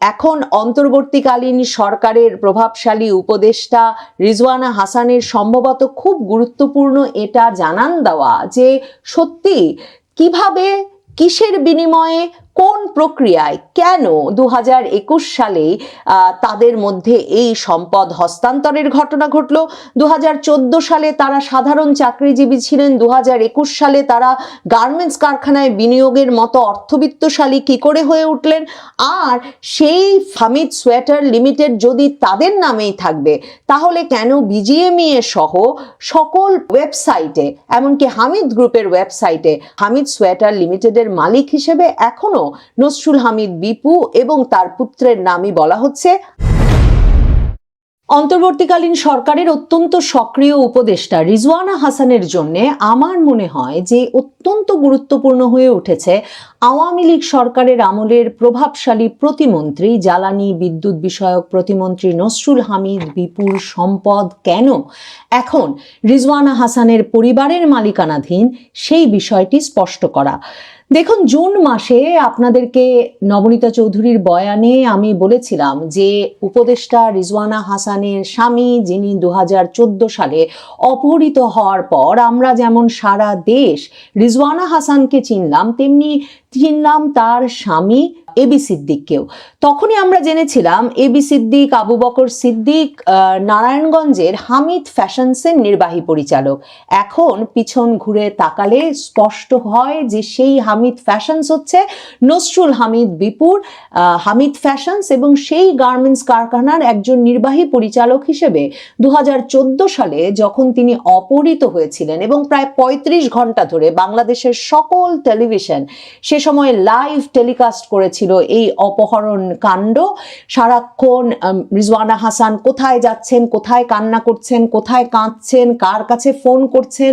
এখন অন্তর্বর্তীকালীন সরকারের প্রভাবশালী উপদেষ্টা রিজওয়ানা হাসানের সম্ভবত খুব গুরুত্বপূর্ণ এটা জানান দেওয়া যে সত্যি কীভাবে কিসের বিনিময়ে কোন প্রক্রিয়ায় কেন দু হাজার একুশ সালে তাদের মধ্যে এই সম্পদ হস্তান্তরের ঘটনা ঘটলো? দু হাজার সালে তারা সাধারণ চাকরিজীবী ছিলেন। দু হাজার একুশ সালে তারা গার্মেন্টস কারখানায় বিনিয়োগের মতো অর্থবিত্তশালী কি করে হয়ে উঠলেন? আর সেই হামিদ সোয়েটার লিমিটেড যদি তাদের নামেই থাকবে, তাহলে কেন বিজিএমইএ সহ সকল ওয়েবসাইটে, এমনকি হামিদ গ্রুপের ওয়েবসাইটে হামিদ সোয়েটার লিমিটেডের মালিক হিসেবে এখনও নসরুল হামিদ বিপু এবং তার পুত্রের নামই বলা হচ্ছে। অন্তর্বর্তীকালীন সরকারের অত্যন্ত সক্রিয় উপদেষ্টা রিজওয়ানা হাসানের জন্য আমার মনে হয় যে অত্যন্ত গুরুত্বপূর্ণ হয়ে উঠেছে আওয়ামী লীগ সরকারের আমলের প্রভাবশালী প্রতিমন্ত্রী, জ্বালানি বিদ্যুৎ বিষয়ক প্রতিমন্ত্রী নসরুল হামিদ বিপুর সম্পদ কেন? এখন রিজওয়ানা হাসানের পরিবারের মালিকানাধীন সেই বিষয়টি স্পষ্ট করা। দেখুন, জুন মাসে আপনাদেরকে নবনীতা চৌধুরীর বয়ানে আমি বলেছিলাম যে উপদেষ্টা রিজওয়ানা হাসানের স্বামী, যিনি দু হাজার চোদ্দ সালে অপহৃত হওয়ার পর আমরা যেমন সারা দেশ রিজওয়ানা হাসানকে চিনলাম, তেমনি চিনলাম তার স্বামী এবি সিদ্দিককেও তখনই আমরা জেনেছিলাম এবি সিদ্দিক আবু বকর সিদ্দিক নারায়ণগঞ্জের হামিদ ফ্যাশনসের নির্বাহী পরিচালক। এখন পিছন ঘুরে তাকালে স্পষ্ট হয় যে সেই হামিদ ফ্যাশনস হচ্ছে নসরুল হামিদ বিপুর। হামিদ ফ্যাশনস এবং সেই গার্মেন্টস কারখানার একজন নির্বাহী পরিচালক হিসেবে দু হাজার চোদ্দ সালে যখন তিনি অপহৃত হয়েছিলেন এবং প্রায় ৩৫ ঘণ্টা ধরে বাংলাদেশের সকল টেলিভিশন সে সময় লাইভ টেলিকাস্ট করেছিল এই অপহরণ কাণ্ড। সারাক্ষণ রিজওয়ানা হাসান কোথায় যাচ্ছেন, কোথায় কান্না করছেন, কোথায় কাঁদছেন, কার কাছে ফোন করছেন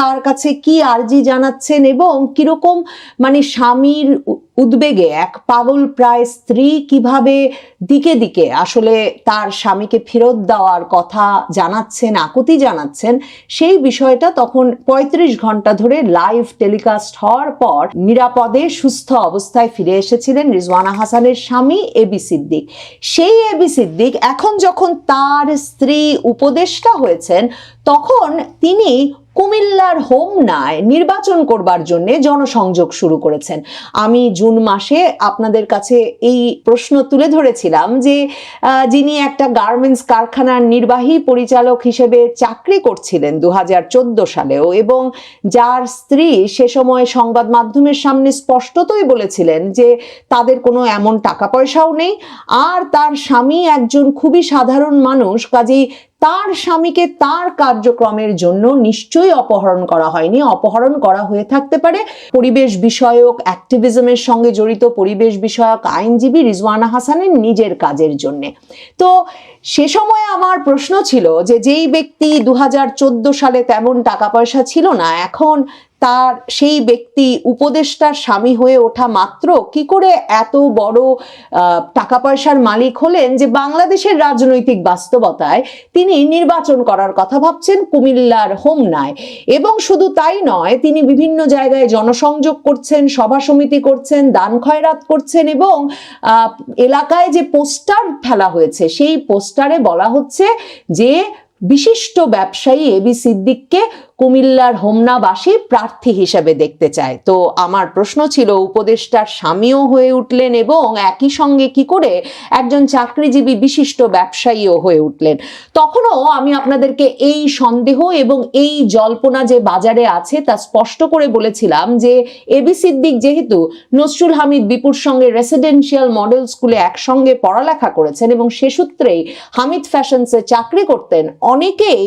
কার কাছে কি আর্জি জানাচ্ছেন এবং কীরকম মানে স্বামীর উদ্বেগে এক পাগল প্রায় স্ত্রী কীভাবে দিকে দিকে আসলে তার স্বামীকে ফেরত দেওয়ার কথা জানাচ্ছেন, আকুতি জানাচ্ছেন, সেই বিষয়টা তখন ৩৫ ঘণ্টা ধরে লাইভ টেলিকাস্ট হওয়ার পর নিরাপদে সুস্থ অবস্থায় ফিরে এসেছিলেন রিজওয়ানা হাসানের স্বামী এবি সিদ্দিক। সেই এবি সিদ্দিক এখন যখন তার স্ত্রী উপদেষ্টা হয়েছেন, তখন তিনি কুমিল্লার হোমনায় নির্বাচন করবার জন্য জনসংযোগ শুরু করেছেন। আমি জুন মাসে আপনাদের কাছে এই প্রশ্ন তুলে ধরেছিলাম যে যিনি একটা গার্মেন্টস কারখানার নির্বাহী পরিচালক হিসেবে চাকরি করছিলেন দু হাজার চোদ্দ সালেও এবং যার স্ত্রী সে সময় সংবাদ মাধ্যমের সামনে স্পষ্টতই বলেছিলেন যে, তাদের কোনো এমন টাকা পয়সাও নেই। আর তার স্বামী একজন খুবই সাধারণ মানুষ, কাজেই তার স্বামীকে তার কার্যক্রমের জন্য নিশ্চয়ই অপহরণ করা হয়নি। অপহরণ করা হয়ে থাকতে পারে। পরিবেশ বিষয়ক অ্যাক্টিভিজমের সঙ্গে জড়িত পরিবেশ বিষয়ক আইনজীবী রিজওয়ানা হাসানের নিজের কাজের জন্য। তো সে সময় আমার প্রশ্ন ছিল যে, যেই ব্যক্তি দু হাজার চোদ্দ সালে তেমন টাকা পয়সা ছিল না, এখন তার সেই ব্যক্তি উপদেষ্টার স্বামী হয়ে ওঠা মাত্র কি করে এত বড় টাকা পয়সার মালিক হলেন যে বাংলাদেশের রাজনৈতিক বাস্তবতায় তিনি নির্বাচন করার কথা ভাবছেন কুমিল্লার হোমনায়। এবং শুধু তাই নয়, তিনি বিভিন্ন জায়গায় জনসংযোগ করছেন, সভা সমিতি করছেন, দান খয়রাত করছেন এবং এলাকায় যে পোস্টার ফেলা হয়েছে সেই পোস্টারে বলা হচ্ছে যে বিশিষ্ট ব্যবসায়ী এবি সিদ্দিককে কুমিল্লার হোমনাবাসী প্রার্থী হিসেবে দেখতে চায়। তো আমার প্রশ্ন ছিল, উপদেষ্টার স্বামীও হয়ে উঠলেন এবং একই সঙ্গে কি করে একজন চাকরিজীবী বিশিষ্ট ব্যবসায়ীও হয়ে উঠলেন। তখনও আমি আপনাদেরকে এই সন্দেহ এবং এই জল্পনা যে বাজারে আছে তা স্পষ্ট করে বলেছিলাম যে এবি সিদ্দিক যেহেতু নসরুল হামিদ বিপুর সঙ্গে রেসিডেন্সিয়াল মডেল স্কুলে একসঙ্গে পড়ালেখা করেছেন এবং সে সূত্রেই হামিদ ফ্যাশনসে চাকরি করতেন, অনেকেই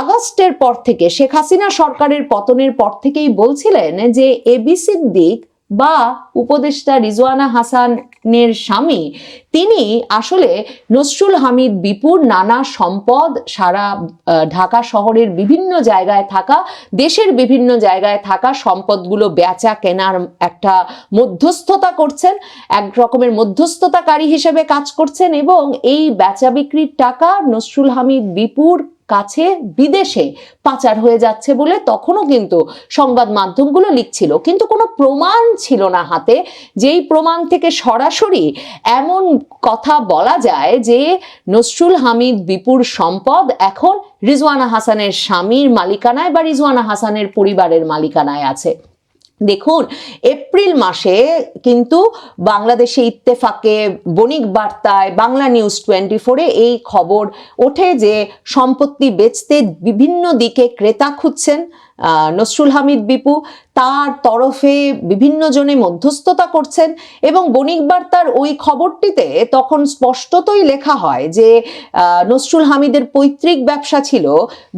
আগস্টের পর থেকে শেখ হাসিনা সরকারের পতনের পর থেকেই বলছিলেন যে এবি সিদ্দিক বা উপদেষ্টা রিজওয়ানা হাসানের স্বামী, তিনি আসলে নসরুল হামিদ বিপুর নানা সম্পদ সারা ঢাকা শহরের বিভিন্ন জায়গায় থাকা, দেশের বিভিন্ন জায়গায় থাকা সম্পদগুলো বেচা কেনার একটা মধ্যস্থতা করছেন, এক রকমের মধ্যস্থতাকারী হিসেবে কাজ করছেন এবং এই বেচা বিক্রির টাকা নসরুল হামিদ বিপুর কাছে বিদেশে পাচার হয়ে যাচ্ছে বলে তখনও কিন্তু সংবাদ মাধ্যমগুলো লিখছিল। কিন্তু কোনো প্রমাণ ছিল না হাতে। যেই প্রমাণ থেকে সরাসরি এমন কথা বলা যায় যে নসরুল হামিদ বিপুর সম্পদ, এখন রিজওয়ানা হাসানের স্বামীর মালিকানায় বা রিজওয়ানা হাসানের পরিবারের মালিকানায় আছে। দেখুন, এপ্রিল মাসে কিন্তু বাংলাদেশে ইত্তেফাকে বণিক বার্তায় বাংলা নিউজ টোয়েন্টি ফোরে এই খবর ওঠে যে সম্পত্তি বেচতে বিভিন্ন দিকে ক্রেতা খুঁজছেন। নসরুল হামিদ বিপু তার তরফে বিভিন্ন জনে মধ্যস্থতা করছেন এবং বণিক বার্তার ওই খবরটিতে তখন স্পষ্টতই লেখা হয় যে নসরুল হামিদের পৈতৃক ব্যবসা ছিল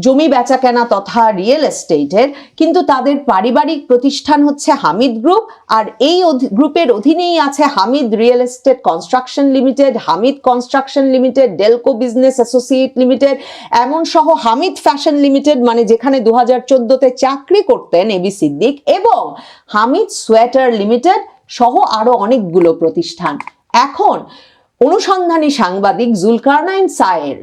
জমি বেচাকেনা তথা রিয়েল এস্টেটের কিন্তু তাদের পারিবারিক প্রতিষ্ঠান হচ্ছে হামিদ গ্রুপ আর এই গ্রুপের অধীনেই আছে Hamid real estate construction limited Hamid construction limited Delco business associate limited এমন সহ হামিদ ফ্যাশন লিমিটেড মানে যেখানে দু হাজার চাকরি করতেন এবি সিদ্দিক এবং হামিদ সোয়েটার লিমিটেড সহ আরও অনেকগুলো প্রতিষ্ঠান। এখন অনুসন্ধানী সাংবাদিক জুলকারনাইন সায়ের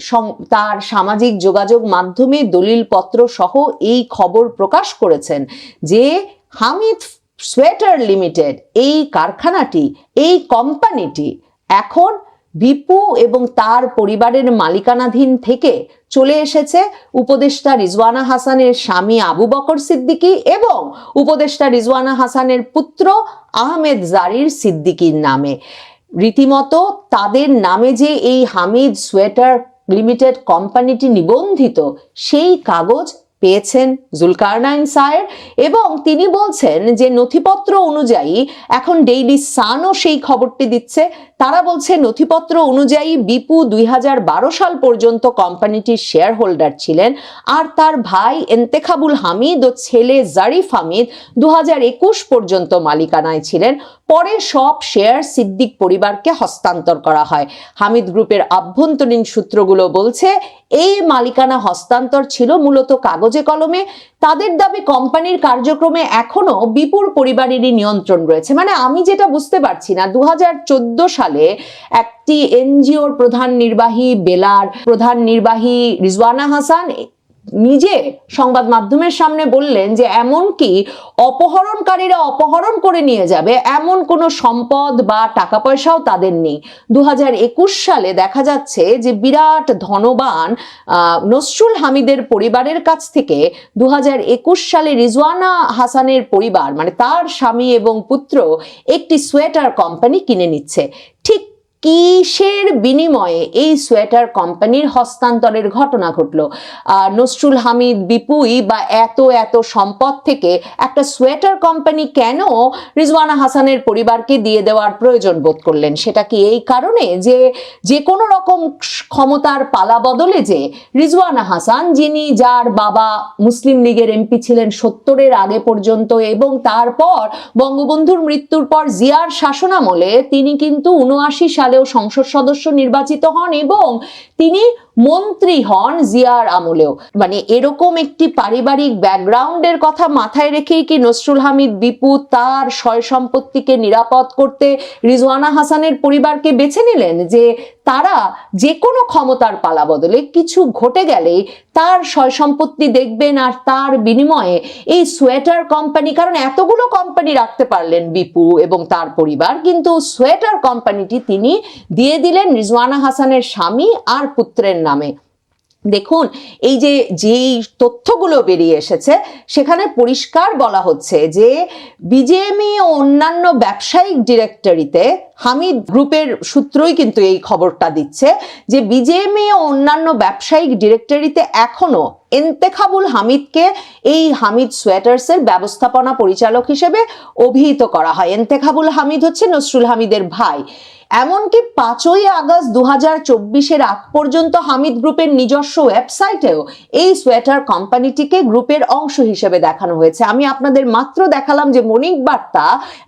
তার সামাজিক যোগাযোগ মাধ্যমে দলিলপত্র সহ এই খবর প্রকাশ করেছেন যে হামিদ সোয়েটার লিমিটেড এই কারখানাটি, এই কোম্পানিটি এখন বিপু এবং তার পরিবারের মালিকানাধীন থেকে চলে এসেছে উপদেষ্টা রিজওয়ানা হাসানের স্বামী আবু বকর সিদ্দিকী এবং উপদেষ্টা রিজওয়ানা হাসানের পুত্র আহমেদ জারির সিদ্দিকীর নামে। রীতিমতো তাদের নামে যে এই হামিদ সোয়েটার লিমিটেড কোম্পানিটি নিবন্ধিত, সেই কাগজ পেয়েছেন জুলকারনাইন সায়ের এবং তিনি বলছেন যে নথিপত্র অনুযায়ী এখন ডেইলি সানও সেই খবরটি দিচ্ছে তারা বলছে, নথিপত্র অনুযায়ী বিপু দুই হাজার বারো সাল পর্যন্ত কোম্পানিটির শেয়ার হোল্ডার ছিলেন আর তার ভাই এন্তেখাবুল হামিদ ও ছেলে জারিফ হামিদ দু হাজার একুশ পর্যন্ত মালিকানায় ছিলেন। পরে সব শেয়ার সিদ্দিক পরিবারকে হস্তান্তর করা হয়। হামিদ গ্রুপের আভ্যন্তরীণ সূত্রগুলো বলছে, এই মালিকানা হস্তান্তর ছিল মূলত কাগজে কলমে। তাদের দাবি কোম্পানির কার্যক্রমে এখনও বিপুল পরিবারেরই নিয়ন্ত্রণ রয়েছে। মানে আমি যেটা বুঝতে পারছি না দু হাজার চোদ্দ সালে একটি এনজিওর প্রধান নির্বাহী বেলার প্রধান নির্বাহী রিজওয়ানা হাসান নিজে সংবাদ মাধ্যমের সামনে বললেন যে, এমন কি অপহরণকারীরা অপহরণ করে নিয়ে যাবে? এমন কোনো সম্পদ বা টাকা পয়সাও তাদের নেই। দু হাজার একুশ সালে দেখা যাচ্ছে যে, বিরাট ধনবান নসরুল হামিদের পরিবারের কাছ থেকে দু হাজার একুশ সালে রিজওয়ানা হাসানের পরিবার মানে তার স্বামী এবং পুত্র, একটি সোয়েটার কোম্পানি কিনে নিচ্ছে। ঠিক কিসের বিনিময়ে এই সোয়েটার কোম্পানির হস্তান্তরের ঘটনা ঘটলো? নসরুল হামিদ বিপুই বা এত এত সম্পদ থেকে একটা সোয়েটার কোম্পানি কেন রিজওয়ানা হাসানের পরিবারকে দিয়ে দেওয়ার প্রয়োজন বোধ করলেন? সেটা কি এই কারণে যে যে কোনো রকম ক্ষমতার পালা বদলে যে রিজওয়ানা হাসান, যিনি যার বাবা মুসলিম লীগের এমপি ছিলেন সত্তরের আগে পর্যন্ত এবং তারপর বঙ্গবন্ধুর মৃত্যুর পর জিয়ার শাসনামলে, তিনি কিন্তু উনআশি সংসদ সদস্য নির্বাচিত হন এবং তিনি মন্ত্রী হন জিয়ার আমলেও। মানে এরকম একটি পারিবারিক ব্যাকগ্রাউন্ডের কথা মাথায় রেখেই কি নসরুল হামিদ, বিপু তার সয় সম্পত্তিকে নিরাপদ করতে রিজওয়ানা হাসানের পরিবারকে বেছে নিলেন? যে তারা যে কোনো ক্ষমতার পালা বদলে কিছু ঘটে গেলেই তার সয় সম্পত্তি দেখবেন আর তার বিনিময়ে এই সোয়েটার কোম্পানি কারণ এতগুলো কোম্পানি রাখতে পারলেন বিপু এবং তার পরিবার, কিন্তু সোয়েটার কোম্পানিটি তিনি দিয়ে দিলেন রিজওয়ানা হাসানের স্বামী আর পুত্রের নামে। দেখুন, এই যে, যেই তথ্যগুলো বেরিয়ে এসেছে, সেখানে পরিষ্কার বলা হচ্ছে যে বিজেএমই ও অন্যান্য ব্যবসায়িক ডিরেক্টরিতে হামিদ গ্রুপের সূত্রই কিন্তু এই খবরটা দিচ্ছে যে বিজেএমই ও অন্যান্য ব্যবসায়িক ডিরেক্টরিতে এখনও এন্তেখাবুল হামিদকে এই হামিদ সোয়েটার্সের ব্যবস্থাপনা পরিচালক হিসেবে অভিহিত করা হয়। এন্তেখাবুল হামিদ হচ্ছে নসরুল হামিদের ভাই। এমনকি পাঁচই আগস্ট দু হাজার চব্বিশের আগ পর্যন্ত হামিদ গ্রুপের নিজস্ব ওয়েবসাইটেও এই সোয়েটার কোম্পানিটিকে গ্রুপের অংশ হিসেবে দেখানো হয়েছে। আমি আপনাদের মাত্র দেখালাম যে মনিক বার্তা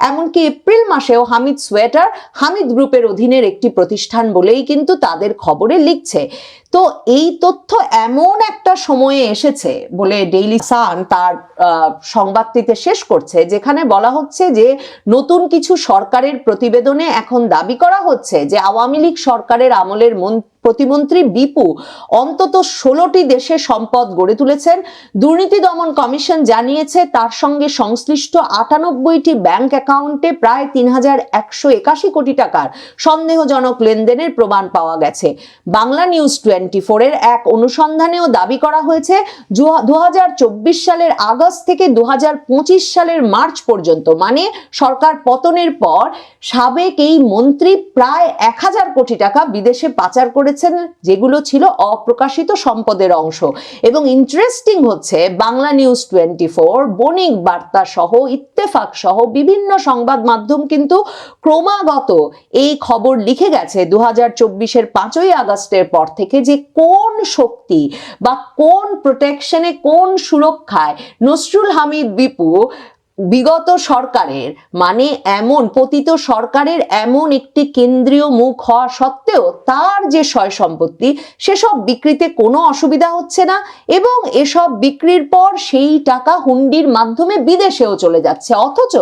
এমনকি এপ্রিল মাসেও হামিদ সোয়েটার হামিদ গ্রুপের অধীনের একটি প্রতিষ্ঠান বলেই কিন্তু তাদের খবরে লিখছে। তো এই তথ্য এমন একটা সময়ে এসেছে বলে ডেইলি সান তার সংবাদটিতে শেষ করছে, যেখানে বলা হচ্ছে যে নতুন কিছু সরকারের প্রতিবেদনে এখন দাবি করা হচ্ছে যে আওয়ামী লীগ সরকারের আমলের মন- প্রতিমন্ত্রী বিপু অন্তত ষোলোটি দেশে সম্পদ গড়ে তুলেছেন। দুর্নীতি দমন কমিশন জানিয়েছে, তার সঙ্গে সংশ্লিষ্ট আটানব্বইটি ব্যাংক অ্যাকাউন্টে প্রায় তিন হাজার একশো একাশি কোটি টাকার সন্দেহজনক লেনদেনের প্রমাণ পাওয়া গেছে। বাংলা নিউজ টোয়েন্টি ফোরের এক অনুসন্ধানেও দাবি করা হয়েছে দু হাজার চব্বিশ সালের আগস্ট থেকে দু হাজার পঁচিশ সালের মার্চ পর্যন্ত মানে সরকার পতনের পর সাবেক এই মন্ত্রী প্রায় এক হাজার কোটি টাকা বিদেশে পাচার করেছেন, যেগুলো ছিল অপ্রকাশিত সম্পদের অংশ। এবং ইন্টারেস্টিং হচ্ছে, Bangla news twenty four Banik Barta সহ, ইত্তেফাক সহ বিভিন্ন সংবাদ মাধ্যম কিন্তু ক্রমাগত এই খবর লিখে গেছে দু হাজার চব্বিশের পাঁচই আগস্টের পর থেকে যে কোন শক্তি বা কোন প্রোটেকশনে কোন সুরক্ষায় নসরুল হামিদ বিপু বিগত সরকারের মানে এমন, পতিত সরকারের এমন একটি কেন্দ্রীয় মুখ হওয়া সত্ত্বেও তার যে সয় সম্পত্তি, সেসব বিক্রিতে কোনো অসুবিধা হচ্ছে না এবং এসব বিক্রির পর সেই টাকা হুন্ডির মাধ্যমে বিদেশেও চলে যাচ্ছে। অথচ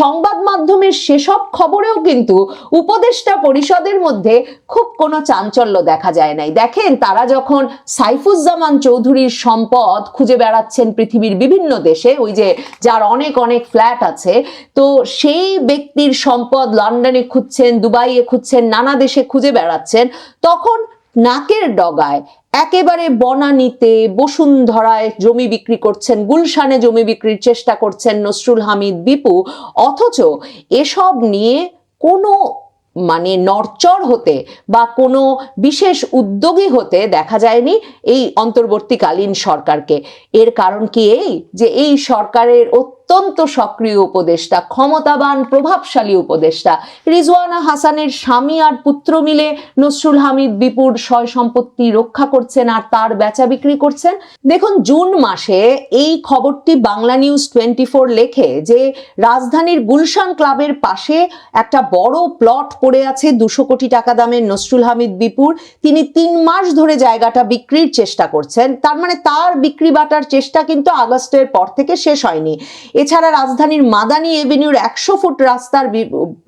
সংবাদ মাধ্যমের সেসব খবরেও কিন্তু উপদেষ্টা পরিষদের মধ্যে খুব কোনো চাঞ্চল্য দেখা যায় নাই। দেখেন, তারা যখন সাইফুজ্জামান চৌধুরীর সম্পদ খুঁজে বেড়াচ্ছেন পৃথিবীর বিভিন্ন দেশে, ওই যে যার অনেক অনেক ফ্ল্যাট আছে। তো সেই ব্যক্তির সম্পদ লন্ডনে খুঁজছেন, দুবাইয়ে খুঁজছেন, নানা দেশে খুঁজে বেড়াচ্ছেন। তখন নাকের ডগায় একেবারে বনানীতে বসুন্ধরায় জমি বিক্রি করছেন, গুলশানে জমি বিক্রির চেষ্টা করছেন নসরুল হামিদ, বিপু। অথচ এসব নিয়ে কোনো মানে নরচর হতে বা কোনো বিশেষ উদ্যোগী হতে দেখা যায়নি এই অন্তর্বর্তীকালীন সরকারকে। এর কারণ কি এই? যে এই সরকারের অত্যন্ত সক্রিয় উপদেষ্টা, ক্ষমতাবান, প্রভাবশালী উপদেষ্টা। রিজওয়ানা হাসানের স্বামী আর পুত্র মিলে নসরুল হামিদ বিপুর সয় সম্পত্তি রক্ষা করছেন আর তার বেচা বিক্রি করছেন। দেখুন, জুন মাসে এই খবরটি বাংলা নিউজ টোয়েন্টি ফোর লেখে যে রাজধানীর গুলশান ক্লাবের পাশে একটা বড় প্লট পড়ে আছে দুশো কোটি টাকা দামের নসরুল হামিদ বিপুর। তিনি তিন মাস ধরে জায়গাটা বিক্রির চেষ্টা করছেন। তার মানে তার বিক্রি বাটার চেষ্টা কিন্তু আগস্টের পর থেকে শেষ হয়নি। এছাড়া রাজধানীর মাদানী এভিনিউর একশো ফুট রাস্তার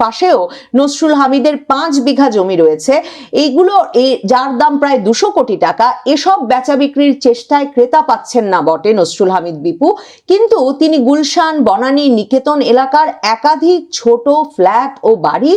পাশেও নসরুল হামিদের পাঁচ বিঘা জমি রয়েছে। এইগুলো যার দাম প্রায় দুশো কোটি টাকা, এসব বেচা বিক্রির চেষ্টায় ক্রেতা পাচ্ছেন না বটে নসরুল হামিদ বিপু। কিন্তু তিনি গুলশান, বনানী, নিকেতন এলাকার একাধিক ছোট ফ্ল্যাট ও বাড়ি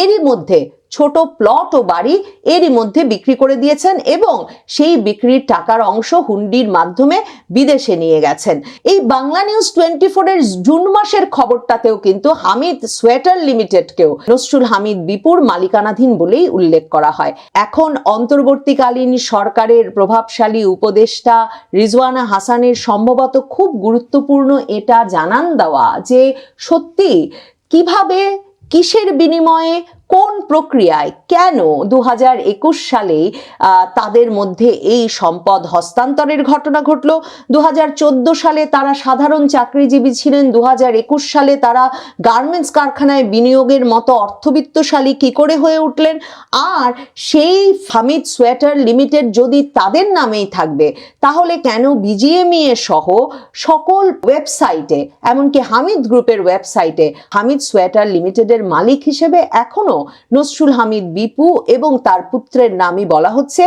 এরই মধ্যে ছোট প্লট ও বাড়ি এরই মধ্যে বিক্রি করে দিয়েছেন এবং সেই বিক্রির টাকার অংশ হুন্ডির মাধ্যমে বিদেশে নিয়ে গেছেন। এই বাংলা নিউজ টোয়েন্টি ফোরের জুন মাসের খবরটাতেও কিন্তু হামিদ সোয়েটার লিমিটেডকেও নসরুল হামিদ বিপুর মালিকানাধীন বলেই উল্লেখ করা হয়। এখন অন্তর্বর্তীকালীন সরকারের প্রভাবশালী উপদেষ্টা রিজওয়ানা হাসানের সম্ভবত খুব গুরুত্বপূর্ণ এটা জানান দেওয়া যে সত্যি কীভাবে কিসের বিনিময়ে কোন প্রক্রিয়ায় কেন দু হাজার একুশ সালে তাদের মধ্যে এই সম্পদ হস্তান্তরের ঘটনা ঘটল? দু হাজার চোদ্দ সালে তারা সাধারণ চাকরিজীবী ছিলেন দু হাজার একুশ সালে তারা গার্মেন্টস কারখানায় বিনিয়োগের মতো অর্থবিত্তশালী কি করে হয়ে উঠলেন? আর সেই হামিদ সোয়েটার লিমিটেড যদি তাদের নামেই থাকবে, তাহলে কেন বিজিএমইএ সহ সকল ওয়েবসাইটে, এমনকি হামিদ গ্রুপের ওয়েবসাইটে হামিদ সোয়েটার লিমিটেডের মালিক হিসেবে এখনও নসরুল হামিদ বিপু এবং তার পুত্রের নামই বলা হচ্ছে।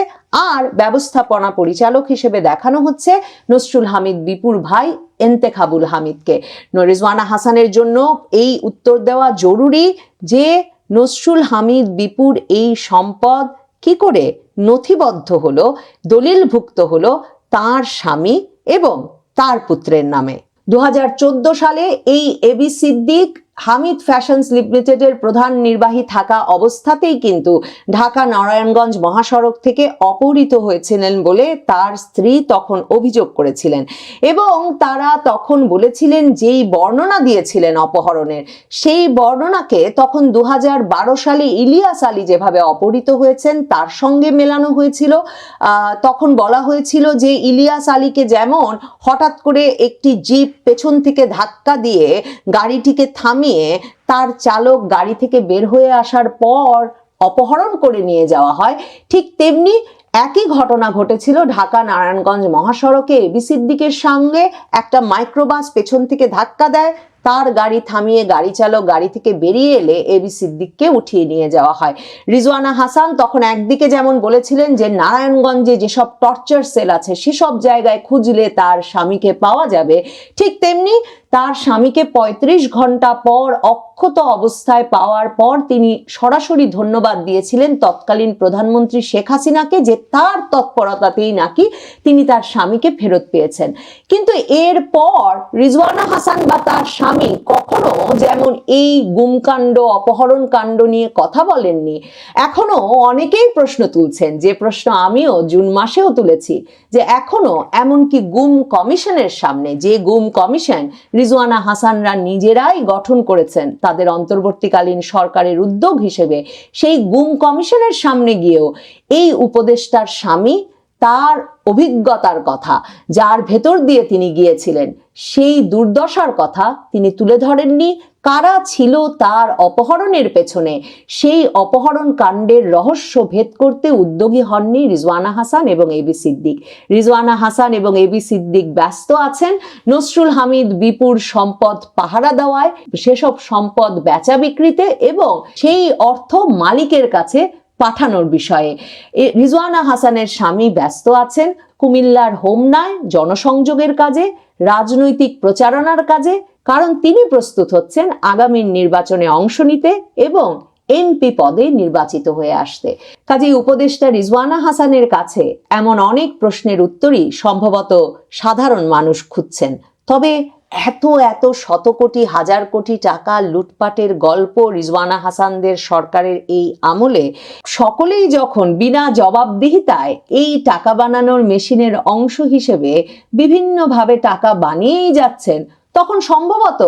আর ব্যবস্থাপনা পরিচালক হিসেবে দেখানো হচ্ছে নসরুল হামিদ বিপুর ভাই এন্তেখাবুল হামিদকে। রিজওয়ানা হাসানের জন্য এই উত্তর দেওয়া জরুরি যে নসরুল হামিদ বিপুর এই সম্পদ কি করে নথিবদ্ধ হলো, দলিলভুক্ত হলো তার স্বামী এবং তার পুত্রের নামে। দু হাজার চোদ্দ সালে এই এবি সিদ্দিক হামিদ ফ্যাশনস লিমিটেডের প্রধান নির্বাহী থাকা অবস্থাতেই কিন্তু ঢাকা নারায়ণগঞ্জ মহাসড়ক থেকে অপহৃত হয়েছিলেন বলে তার স্ত্রী তখন অভিযোগ করেছিলেন। এবং তারা তখন বলেছিলেন যেই বর্ণনা দিয়েছিলেন অপহরণের, সেই বর্ণনাকে তখন দু হাজার বারো সালে ইলিয়াস আলী যেভাবে অপহৃত হয়েছেন, তার সঙ্গে মেলানো হয়েছিল। তখন বলা হয়েছিল যে ইলিয়াস আলীকে যেমন হঠাৎ করে একটি জিপ পেছন থেকে ধাক্কা দিয়ে গাড়িটিকে থামিয়ে থামিয়ে তার চালক গাড়ি থেকে বের হয়ে আসার পর অপহরণ করে নিয়ে যাওয়া হয়। ঠিক তেমনি একই ঘটনা ঘটেছিল ঢাকা নারায়ণগঞ্জ মহাসড়কে। এবি দিকের সঙ্গে একটা মাইক্রোবাস পেছন থেকে ধাক্কা দেয়। তার গাড়ি থামিয়ে গাড়ি চালক গাড়ি থেকে বেরিয়ে এলে এবি সিদ্দিককে উঠিয়ে নিয়ে যাওয়া হয়। রিজওয়ানা হাসান তখন একদিকে যেমন বলেছিলেন যে, নারায়ণগঞ্জে যেসব টর্চার সেল আছে, সেসব জায়গায় খুঁজলে তার স্বামীকে পাওয়া যাবে। ঠিক তেমনি তার স্বামীকে ৩৫ ঘণ্টা পর অক্ষত অবস্থায় পাওয়ার পর তিনি সরাসরি ধন্যবাদ দিয়েছিলেন তৎকালীন প্রধানমন্ত্রী শেখ হাসিনাকে যে তার তৎপরতাতেই নাকি তিনি তার স্বামীকে ফেরত পেয়েছেন। কিন্তু এরপর রিজওয়ানা হাসান বা তার স্বামী কখনো যেমন এই গুমকাণ্ড, অপহরণ কাণ্ড নিয়ে কথা বলেননি, এখনও অনেকেই প্রশ্ন তুলছেন। যে প্রশ্ন আমিও জুন মাসেও তুলেছি যে এখনও এমনকি গুম কমিশনের সামনে, যে গুম কমিশন রিজওয়ানা হাসানরা নিজেরাই গঠন করেছেন, তাদের অন্তর্বর্তীকালীন সরকারের উদ্যোগ হিসেবে, সেই গুম কমিশনের সামনে গিয়েও এই উপদেষ্টার স্বামী তার অভিজ্ঞতার কথা, যার ভেতর দিয়ে তিনি গিয়েছিলেন, সেই দুর্দশার কথা তিনি তুলে ধরেননি। কারা ছিল তার অপহরণের পেছনে? সেই অপহরণ কাণ্ডের রহস্য ভেদ করতে উদ্যোগী হননি রিজওয়ানা হাসান এবং এবি সিদ্দিক। রিজওয়ানা হাসান এবং এবি সিদ্দিক ব্যস্ত আছেন। নসরুল হামিদ বিপুর সম্পদ পাহারা দেওয়ায়, সেসব সম্পদ বেচা বিক্রিতে এবং সেই অর্থ মালিকের কাছে পাঠানোর বিষয়ে। রিজওয়ানা হাসানের স্বামী ব্যস্ত আছেন, কুমিল্লার হোমনায় জনসংযোগের কাজে, রাজনৈতিক প্রচারণার কাজে, কারণ তিনি প্রস্তুত হচ্ছেন আগামীর নির্বাচনে অংশ নিতে এবং এমপি পদে নির্বাচিত হয়ে আসতে। কাজেই উপদেষ্টা রিজওয়ানা হাসানের কাছে এমন অনেক প্রশ্নের উত্তরই সম্ভবত সাধারণ মানুষ খুঁজছেন। তবে এত এত শত কোটি হাজার কোটি টাকা লুটপাটের গল্প রিজওয়ানা হাসানদের সরকারের এই আমলে সকলেই যখন বিনা জবাবদিহিতায় এই টাকা বানানোর মেশিনের অংশ হিসেবে বিভিন্নভাবে টাকা বানিয়েই যাচ্ছেন, তখন সম্ভবত